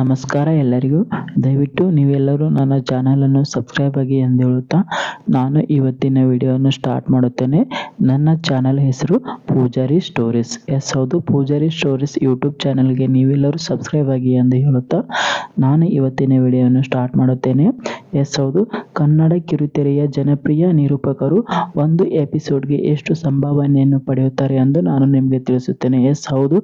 ನಮಸ್ಕಾರ ಎಲ್ಲರಿಗೂ. ದಯವಿಟ್ಟು ನೀವೆಲ್ಲರೂ ನನ್ನ ಚಾನಲನ್ನು ಸಬ್ಸ್ಕ್ರೈಬ್ ಆಗಿ ಎಂದು ಹೇಳುತ್ತಾ ನಾನು ಇವತ್ತಿನ ವಿಡಿಯೋವನ್ನು ಸ್ಟಾರ್ಟ್ ಮಾಡುತ್ತೇನೆ. ನನ್ನ ಚಾನಲ್ ಹೆಸರು ಪೂಜಾರಿ ಸ್ಟೋರೀಸ್ ಎಸ್, ಹೌದು, ಪೂಜಾರಿ ಸ್ಟೋರೀಸ್ ಯೂಟ್ಯೂಬ್ ಚಾನಲ್ಗೆ ನೀವೆಲ್ಲರೂ ಸಬ್ಸ್ಕ್ರೈಬ್ ಆಗಿ ಎಂದು ಹೇಳುತ್ತಾ ನಾನು ಇವತ್ತಿನ ವಿಡಿಯೋವನ್ನು ಸ್ಟಾರ್ಟ್ ಮಾಡುತ್ತೇನೆ. ಎಸ್ ಹೌದು ಕನ್ನಡ ಕಿರುತೆರೆಯ ಜನಪ್ರಿಯ ನಿರೂಪಕರು ಒಂದು ಎಪಿಸೋಡ್ಗೆ ಎಷ್ಟು ಸಂಭಾವನೆಯನ್ನು ಪಡೆಯುತ್ತಾರೆ ಎಂದು ನಾನು ನಿಮಗೆ ತಿಳಿಸುತ್ತೇನೆ. ಎಸ್, ಹೌದು.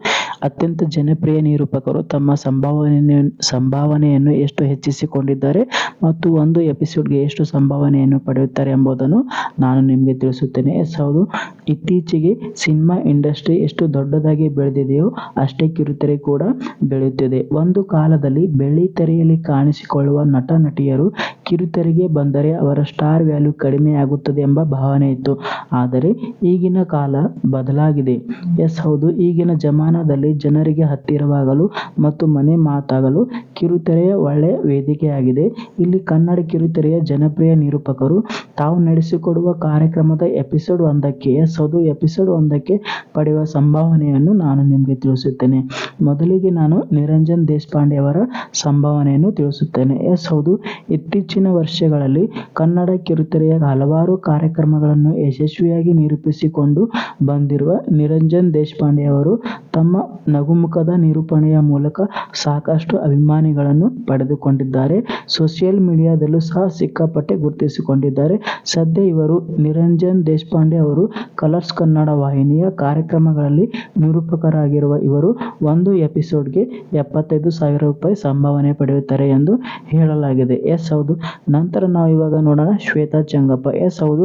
ಅತ್ಯಂತ ಜನಪ್ರಿಯ ನಿರೂಪಕರು ತಮ್ಮ ಸಂಭಾವನೆಯನ್ನು ಸಂಭಾವನೆಯನ್ನು ಎಷ್ಟು ಹೆಚ್ಚಿಸಿಕೊಂಡಿದ್ದಾರೆ ಮತ್ತು ಒಂದು ಎಪಿಸೋಡ್ಗೆ ಎಷ್ಟು ಸಂಭಾವನೆಯನ್ನು ಪಡೆಯುತ್ತಾರೆ ಎಂಬುದನ್ನು ನಾನು ನಿಮಗೆ ತಿಳಿಸುತ್ತೇನೆ. ಎಸ್, ಹೌದು. ಇತ್ತೀಚೆಗೆ ಸಿನಿಮಾ ಇಂಡಸ್ಟ್ರಿ ಎಷ್ಟು ದೊಡ್ಡದಾಗಿ ಬೆಳೆದಿದೆಯೋ ಅಷ್ಟೇ ಕಿರುತೆರೆ ಕೂಡ ಬೆಳೆಯುತ್ತಿದೆ. ಒಂದು ಕಾಲದಲ್ಲಿ ಬೆಳ್ಳಿ ತೆರೆಯಲ್ಲಿ ಕಾಣಿಸಿಕೊಳ್ಳುವ ನಟ ನಟಿಯರು ಕಿರುತೆರೆಗೆ ಬಂದರೆ ಅವರ ಸ್ಟಾರ್ ವ್ಯಾಲ್ಯೂ ಕಡಿಮೆಯಾಗುತ್ತದೆ ಎಂಬ ಭಾವನೆ ಇತ್ತು. ಆದರೆ ಈಗಿನ ಕಾಲ ಬದಲಾಗಿದೆ. ಎಸ್, ಹೌದು. ಈಗಿನ ಜಮಾನದಲ್ಲಿ ಜನರಿಗೆ ಹತ್ತಿರವಾಗಲು ಮತ್ತು ಮನೆ ಮಾತಾಗಲು ಕಿರುತೆರೆಯ ಒಳ್ಳೆಯ ವೇದಿಕೆಯಾಗಿದೆ. ಇಲ್ಲಿ ಕನ್ನಡ ಕಿರುತೆರೆಯ ಜನಪ್ರಿಯ ನಿರೂಪಕರು ತಾವು ನಡೆಸಿಕೊಡುವ ಕಾರ್ಯಕ್ರಮದ ಎಪಿಸೋಡ್ ಒಂದಕ್ಕೆ, ಎಸ್, ಹೌದು, ಎಪಿಸೋಡ್ ಒಂದಕ್ಕೆ ಪಡೆಯುವ ಸಂಭಾವನೆಯನ್ನು ನಾನು ನಿಮಗೆ ತಿಳಿಸುತ್ತೇನೆ. ಮೊದಲಿಗೆ ನಾನು ನಿರಂಜನ್ ದೇಶಪಾಂಡೆ ಅವರ ಸಂಭಾವನೆಯನ್ನು ತಿಳಿಸುತ್ತೇನೆ. ಎಸ್, ಹೌದು. ಇತ್ತೀಚಿನ ವರ್ಷಗಳಲ್ಲಿ ಕನ್ನಡ ಕಿರುತೆರೆಯ ಹಲವಾರು ಕಾರ್ಯಕ್ರಮಗಳನ್ನು ಯಶಸ್ವಿಯಾಗಿ ನಿರೂಪಿಸಿಕೊಂಡು ಬಂದಿರುವ ನಿರಂಜನ್ ದೇಶಪಾಂಡೆ ಅವರು ತಮ್ಮ ನಗುಮುಖದ ನಿರೂಪಣೆಯ ಮೂಲಕ ಸಾಕಷ್ಟು ಅಭಿಮಾನಿಗಳನ್ನು ಪಡೆದುಕೊಂಡಿದ್ದಾರೆ. ಸೋಷಿಯಲ್ ಮೀಡಿಯಾದಲ್ಲೂ ಸಹ ಸಿಕ್ಕಾಪಟ್ಟೆ ಗುರುತಿಸಿಕೊಂಡಿದ್ದಾರೆ. ಸದ್ಯ ಇವರು ನಿರಂಜನ್ ದೇಶಪಾಂಡೆ ಅವರು ಕಲರ್ಸ್ ಕನ್ನಡ ವಾಹಿನಿಯ ಕಾರ್ಯಕ್ರಮಗಳಲ್ಲಿ ನಿರೂಪಕರಾಗಿರುವ ಇವರು ಒಂದು ಎಪಿಸೋಡ್ಗೆ ಎಪ್ಪತ್ತೈದು ಸಾವಿರ ರೂಪಾಯಿ ಸಂಭಾವನೆ ಪಡೆಯುತ್ತಾರೆ ಎಂದು ಹೇಳಲಾಗಿದೆ. ಎಸ್, ಹೌದು. ನಂತರ ನಾವು ಇವಾಗ ನೋಡೋಣ ಶ್ವೇತಾ ಚಂಗಪ್ಪ. ಎಸ್, ಹೌದು.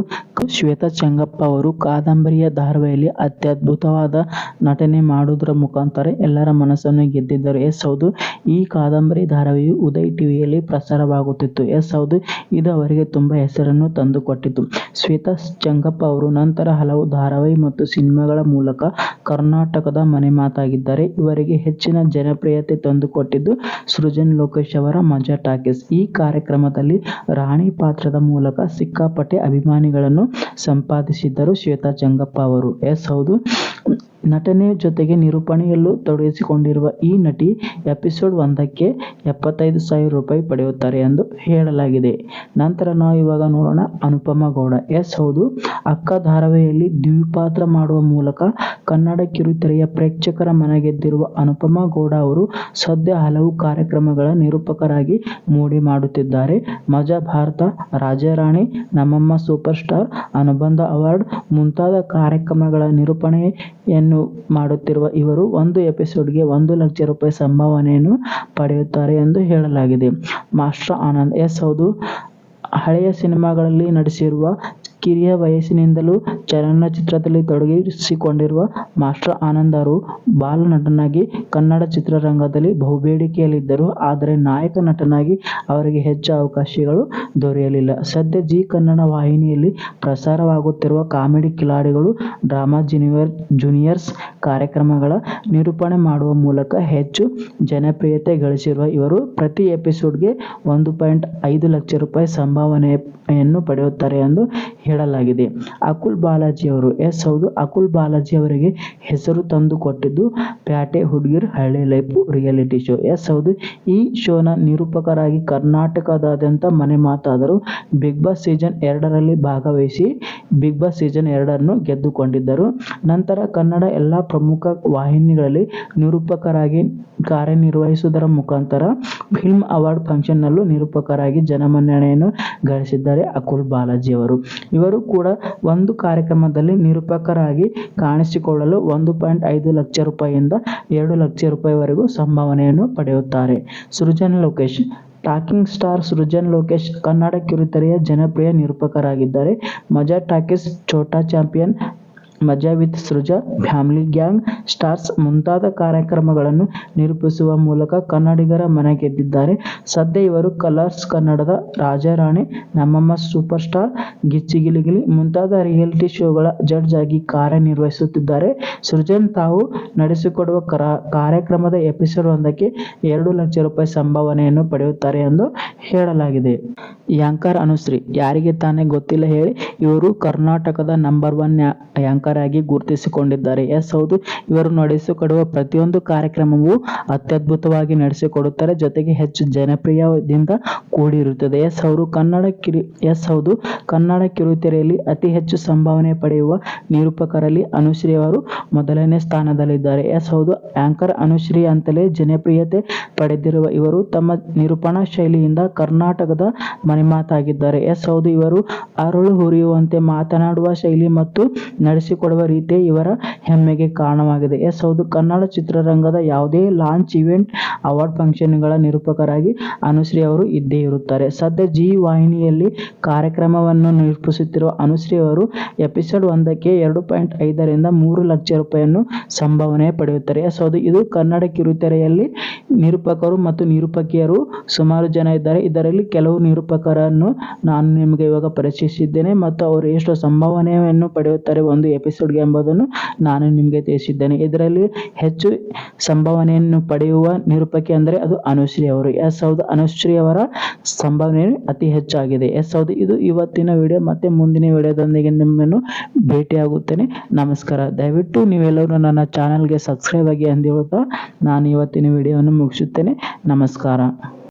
ಶ್ವೇತಾ ಚಂಗಪ್ಪ ಅವರು ಕಾದಂಬರಿಯ ಧಾರಾವಾಹಿಯಲ್ಲಿ ಅತ್ಯದ್ಭುತವಾದ ನಟನೆ ಮಾಡುವುದರ ಮುಖಾಂತರ ಎಲ್ಲರ ಮನಸ್ಸನ್ನು ಗೆದ್ದಿದ್ದರು. ಎಸ್, ಹೌದು. ಈ ಕಾದಂಬರಿ ಧಾರಾವಾಹಿಯು ಉದಯ್ ಟಿವಿಯಲ್ಲಿ ಪ್ರಸಾರವಾಗುತ್ತಿತ್ತು. ಎಸ್, ಹೌದು. ಇದು ಅವರಿಗೆ ತುಂಬಾ ಹೆಸರನ್ನು ತಂದುಕೊಟ್ಟಿತು. ಶ್ವೇತಾ ಚಂಗಪ್ಪ ಅವರು ನಂತರ ಹಲವು ಧಾರಾವಾಹಿ ಮತ್ತು ಸಿನಿಮಾಗಳ ಮೂಲಕ ಕರ್ನಾಟಕದ ಮನೆ ಮಾತಾಗಿದ್ದಾರೆ ಇವರಿಗೆ ಹೆಚ್ಚಿನ ಜನಪ್ರಿಯತೆ ತಂದುಕೊಟ್ಟಿದ್ದು ಸೃಜನ್ ಲೋಕೇಶ್ ಅವರ ಮಜಾ ಟಾಕೀಸ್. ಈ ಕಾರ್ಯಕ್ರಮದಲ್ಲಿ ರಾಣಿ ಪಾತ್ರದ ಮೂಲಕ ಸಿಕ್ಕಾಪಟ್ಟೆ ಅಭಿಮಾನಿಗಳನ್ನು ಸಂಪಾದಿಸಿದ್ದರು ಶ್ವೇತಾ ಚಂಗಪ್ಪ ಅವರು. ಎಸ್ ಹೌದು. ನಟನೆ ಜೊತೆಗೆ ನಿರೂಪಣೆಯಲ್ಲೂ ತೊಡಗಿಸಿಕೊಂಡಿರುವ ಈ ನಟಿ ಎಪಿಸೋಡ್ ಒಂದಕ್ಕೆ ಎಪ್ಪತ್ತೈದು ಸಾವಿರ ರೂಪಾಯಿ ಪಡೆಯುತ್ತಾರೆ ಎಂದು ಹೇಳಲಾಗಿದೆ. ನಂತರ ನಾವು ಇವಾಗ ನೋಡೋಣ ಅನುಪಮ ಗೌಡ. ಎಸ್, ಹೌದು. ಅಕ್ಕ ಧಾರಾವಾಹಿಯಲ್ಲಿ ದ್ವಿಪಾತ್ರ ಮಾಡುವ ಮೂಲಕ ಕನ್ನಡ ಕಿರುತೆರೆಯ ಪ್ರೇಕ್ಷಕರ ಮನಗೆದ್ದಿರುವ ಅನುಪಮ ಗೌಡ ಅವರು ಸದ್ಯ ಹಲವು ಕಾರ್ಯಕ್ರಮಗಳ ನಿರೂಪಕರಾಗಿ ಮೂಡಿ ಮಾಡುತ್ತಿದ್ದಾರೆ. ಮಜಾ ಭಾರತ ರಾಜಾರಾಣಿ ನಮ್ಮಮ್ಮ ಸೂಪರ್ ಸ್ಟಾರ್, ಅನುಬಂಧ ಅವಾರ್ಡ್ ಮುಂತಾದ ಕಾರ್ಯಕ್ರಮಗಳ ನಿರೂಪಣೆಯನ್ನು ಮಾಡುತ್ತಿರುವ ಇವರು ಒಂದು ಎಪಿಸೋಡ್ಗೆ ಒಂದು ಲಕ್ಷ ರೂಪಾಯಿ ಸಂಭಾವನೆಯನ್ನು ಪಡೆಯುತ್ತಾರೆ ಎಂದು ಹೇಳಲಾಗಿದೆ. ಮಾಸ್ಟರ್ ಆನಂದ್ ಎಸ್ ಹೌದು. ಹಳೆಯ ಸಿನಿಮಾಗಳಲ್ಲಿ ನಟಿಸಿರುವ ಕಿರಿಯ ವಯಸ್ಸಿನಿಂದಲೂ ಚಲನಚಿತ್ರದಲ್ಲಿ ತೊಡಗಿಸಿಕೊಂಡಿರುವ ಮಾಸ್ಟರ್ ಆನಂದ್ ಅವರು ಬಾಲ ನಟನಾಗಿ ಕನ್ನಡ ಚಿತ್ರರಂಗದಲ್ಲಿ ಬಹುಬೇಡಿಕೆಯಲ್ಲಿದ್ದರು ಆದರೆ ನಾಯಕ ನಟನಾಗಿ ಅವರಿಗೆ ಹೆಚ್ಚು ಅವಕಾಶಗಳು ದೊರೆಯಲಿಲ್ಲ. ಸದ್ಯ ಜಿ ಕನ್ನಡ ವಾಹಿನಿಯಲ್ಲಿ ಪ್ರಸಾರವಾಗುತ್ತಿರುವ ಕಾಮಿಡಿ ಕಿಲಾಡಿಗಳು, ಡ್ರಾಮಾ ಜೂನಿಯರ್, ಜೂನಿಯರ್ಸ್ ಕಾರ್ಯಕ್ರಮಗಳ ನಿರೂಪಣೆ ಮಾಡುವ ಮೂಲಕ ಹೆಚ್ಚು ಜನಪ್ರಿಯತೆ ಗಳಿಸಿರುವ ಇವರು ಪ್ರತಿ ಎಪಿಸೋಡ್ಗೆ ಒಂದು ಪಾಯಿಂಟ್ ಐದು ಲಕ್ಷ ರೂಪಾಯಿ ಸಂಭಾವನೆಯನ್ನು ಪಡೆಯುತ್ತಾರೆ ಎಂದು ಹೇಳಲಾಗಿದೆ ಅಕುಲ್ ಬಾಲಾಜಿ ಅವರು ಎಸ್ ಹೌದು, ಅಕುಲ್ ಬಾಲಾಜಿ ಅವರಿಗೆ ಹೆಸರು ತಂದು ಕೊಟ್ಟಿದ್ದು ಪ್ಯಾಟೆ ಹುಡುಗಿರ್ ಹಳ್ಳಿ ಲೈಫ್ ರಿಯಾಲಿಟಿ ಶೋ. ಎಸ್ ಹೌದು, ಈ ಶೋನ ನಿರೂಪಕರಾಗಿ ಕರ್ನಾಟಕದಾದ್ಯಂತ ಮನೆ ಮಾತಾದರು ಬಿಗ್ ಬಾಸ್ ಸೀಸನ್ ಎರಡರಲ್ಲಿ ಭಾಗವಹಿಸಿ ಬಿಗ್ ಬಾಸ್ ಸೀಸನ್ ಎರಡನ್ನು ಗೆದ್ದುಕೊಂಡಿದ್ದರು. ನಂತರ ಕನ್ನಡ ಎಲ್ಲ ಪ್ರಮುಖ ವಾಹಿನಿಗಳಲ್ಲಿ ನಿರೂಪಕರಾಗಿ ಕಾರ್ಯನಿರ್ವಹಿಸುವುದರ ಮುಖಾಂತರ ಫಿಲ್ಮ್ ಅವಾರ್ಡ್ ಫಂಕ್ಷನ್ನಲ್ಲೂ ನಿರೂಪಕರಾಗಿ ಜನಮನ್ನಣೆಯನ್ನು ಗಳಿಸಿದ್ದಾರೆ ಅಕುಲ್ ಬಾಲಾಜಿ ಅವರು ಇವರು ಕೂಡ ಒಂದು ಕಾರ್ಯಕ್ರಮದಲ್ಲಿ ನಿರೂಪಕರಾಗಿ ಕಾಣಿಸಿಕೊಳ್ಳಲು ಒಂದು ಪಾಯಿಂಟ್ ಐದು ಲಕ್ಷ ರೂಪಾಯಿಯಿಂದ ಎರಡು ಲಕ್ಷ ರೂಪಾಯಿವರೆಗೂ ಸಂಭಾವನೆಯನ್ನು ಪಡೆಯುತ್ತಾರೆ. ಸೃಜನ್ ಲೋಕೇಶ್, ಟಾಕಿಂಗ್ ಸ್ಟಾರ್ ಸೃಜನ್ ಲೋಕೇಶ್, ಕನ್ನಡ ಕಿರುತೆರೆಯ ಜನಪ್ರಿಯ ನಿರೂಪಕರಾಗಿದ್ದಾರೆ. Maja talkies Chota champion Maja with Sruja, family gang, stars ಮುಂತಾದ ಕಾರ್ಯಕ್ರಮಗಳನ್ನು ನಿರೂಪಿಸುವ ಮೂಲಕ ಕನ್ನಡಿಗರ ಮನ ಗೆದ್ದಿದ್ದಾರೆ ಸದ್ಯ ಇವರು ಕಲರ್ಸ್ ಕನ್ನಡದ ರಾಜಾರಾಣಿ, ನಮ್ಮಮ್ಮ ಸೂಪರ್ ಸ್ಟಾರ್, ಗಿಚ್ಚಿಗಿಲಿಗಿಲಿ ಮುಂತಾದ ರಿಯಾಲಿಟಿ ಶೋಗಳ ಜಡ್ಜ್ ಆಗಿ ಕಾರ್ಯನಿರ್ವಹಿಸುತ್ತಿದ್ದಾರೆ. ಸೃಜನ್ ತಾವು ನಡೆಸಿಕೊಡುವ ಕರ, ಕಾರ್ಯಕ್ರಮದ ಎಪಿಸೋಡ್ ಒಂದಕ್ಕೆ ಎರಡು ಲಕ್ಷ ರೂಪಾಯಿ ಸಂಭಾವನೆಯನ್ನು ಪಡೆಯುತ್ತಾರೆ ಎಂದು ಹೇಳಲಾಗಿದೆ. ಯಾಂಕರ್ ಅನುಶ್ರೀ. ಯಾರಿಗೆ ತಾನೇ ಗೊತ್ತಿಲ್ಲ ಹೇಳಿ, ಇವರು ಕರ್ನಾಟಕದ ನಂಬರ್ ಒನ್ ಯಾಂಕರ್ ಆಗಿ ಗುರುತಿಸಿಕೊಂಡಿದ್ದಾರೆ. ಎಸ್, ಹೌದು. ಇವರು ನಡೆಸಿಕೊಡುವ ಪ್ರತಿಯೊಂದು ಕಾರ್ಯಕ್ರಮವು ಅತ್ಯದ್ಭುತವಾಗಿ ನಡೆಸಿಕೊಡುತ್ತಾರೆ. ಜೊತೆಗೆ ಹೆಚ್ಚು ಜನಪ್ರಿಯದಿಂದ ಕೂಡಿರುತ್ತದೆ. ಎಸ್ ಅವರು ಕನ್ನಡ ಕಿರು, ಎಸ್, ಹೌದು. ಕನ್ನಡ ಕಿರುತೆರೆಯಲ್ಲಿ ಅತಿ ಹೆಚ್ಚು ಸಂಭಾವನೆ ಪಡೆಯುವ ನಿರೂಪಕರಲ್ಲಿ ಅನುಶ್ರೀ ಅವರು ಮೊದಲನೇ ಸ್ಥಾನದಲ್ಲಿದ್ದಾರೆ. ಎಸ್, ಹೌದು. ಆಂಕರ್ ಅನುಶ್ರೀ ಅಂತಲೇ ಜನಪ್ರಿಯತೆ ಪಡೆದಿರುವ ಇವರು ತಮ್ಮ ನಿರೂಪಣಾ ಶೈಲಿಯಿಂದ ಕರ್ನಾಟಕದ ಮನೆಮಾತಾಗಿದ್ದಾರೆ ಎಸ್ ಹೌದು, ಇವರು ಅರಳು ಹುರಿಯುವಂತೆ ಮಾತನಾಡುವ ಶೈಲಿ ಮತ್ತು ನಡೆಸಿಕೊಡುವ ರೀತಿ ಇವರ ಹೆಮ್ಮೆಗೆ ಕಾರಣವಾಗಿದೆ. ಎಸ್ ಹೌದು, ಕನ್ನಡ ಚಿತ್ರರಂಗದ ಯಾವುದೇ ಲಾಂಚ್ ಇವೆಂಟ್ ಅವಾರ್ಡ್ ಫಂಕ್ಷನ್ಗಳ ನಿರೂಪಕರಾಗಿ ಅನುಶ್ರೀ ಅವರು ಇದ್ದೇ ಇರುತ್ತಾರೆ. ಸದ್ಯ ಜಿ ವಾಹಿನಿಯಲ್ಲಿ ಕಾರ್ಯಕ್ರಮವನ್ನು ನಿರೂಪಿಸುತ್ತಿರುವ ಅನುಶ್ರೀ ಅವರು ಎಪಿಸೋಡ್ ಒಂದಕ್ಕೆ ಎರಡು ಪಾಯಿಂಟ್ ಐದರಿಂದ ಮೂರು ಲಕ್ಷ ರೂಪಾಯಿಯನ್ನು ಸಂಭಾವನೆ ಪಡೆಯುತ್ತಾರೆ. ಎಸ್ ಹೌದು, ಇದು ಕನ್ನಡ ಕಿರುತೆರೆಯಲ್ಲಿ ನಿರೂಪಕರು ಮತ್ತು ನಿರೂಪಕಿಯರು ಸುಮಾರು ಜನ ಇದ್ದಾರೆ. ಇದರಲ್ಲಿ ಕೆಲವು ನಿರೂಪಕರನ್ನು ನಾನು ನಿಮಗೆ ಇವಾಗ ಪರಿಚಯಿಸಿದ್ದೇನೆ ಮತ್ತು ಅವರು ಎಷ್ಟು ಸಂಭಾವನೆಯನ್ನು ಪಡೆಯುತ್ತಾರೆ ಒಂದು ಎಪಿಸೋಡ್ಗೆ ಎಂಬುದನ್ನು ನಾನು ನಿಮಗೆ ತಿಳಿಸಿದ್ದೇನೆ. ಇದರಲ್ಲಿ ಹೆಚ್ಚು ಸಂಭಾವನೆಯನ್ನು ಪಡೆಯುವ ನಿರೂಪಕಿ ಅಂದರೆ ಅದು ಅನುಶ್ರೀ ಅವರು. ಎಸ್ ಹೌದು, ಅನುಶ್ರೀ ಅವರ ಸಂಭಾವನೆ ಅತಿ ಹೆಚ್ಚಾಗಿದೆ. ಎಸ್ ಹೌದು, ಇದು ಇವತ್ತಿನ ವಿಡಿಯೋ ಮತ್ತು ಮುಂದಿನ ವಿಡಿಯೋದೊಂದಿಗೆ ನಿಮ್ಮನ್ನು ಭೇಟಿಯಾಗುತ್ತೇನೆ. ನಮಸ್ಕಾರ. ದಯವಿಟ್ಟು ನೀವೆಲ್ಲರೂ ನನ್ನ ಚಾನಲ್ಗೆ ಸಬ್ಸ್ಕ್ರೈಬ್ ಆಗಿ ಹೇಳ್ತಾ ನಾನು ಇವತ್ತಿನ ವಿಡಿಯೋವನ್ನು ಮುಗಿಸುತ್ತೇನೆ. ನಮಸ್ಕಾರ.